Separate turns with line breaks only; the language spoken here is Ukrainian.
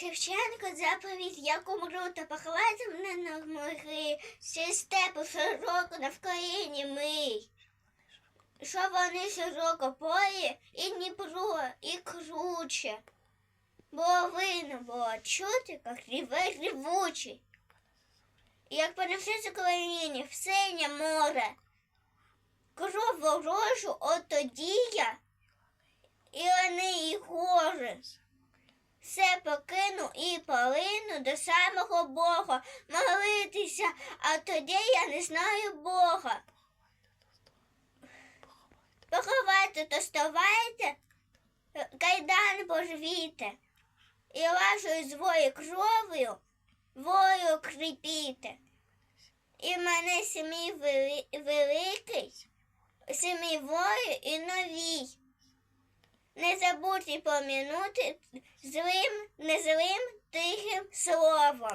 Шевченко заповідь, як умру, та поховайте мене на могилі, ще степу широко навколіні мий. Що вони широко полі і Дніпро, і круче. Бо видно було чути, як ріве рівучий. Як понесеться коліні в синє море. Кров ворожу, от тоді я, і вони і гори. Все покину і полину до самого Бога молитися, а тоді я не знаю Бога. Поховайте, то ставайте, кайдан пожвійте, і вашою звою кров'ю вою кріпіте. І мене сім'ї вели- великий, сім'ї вою і новій. Не забудьте помінути злим, незлим тихим словом.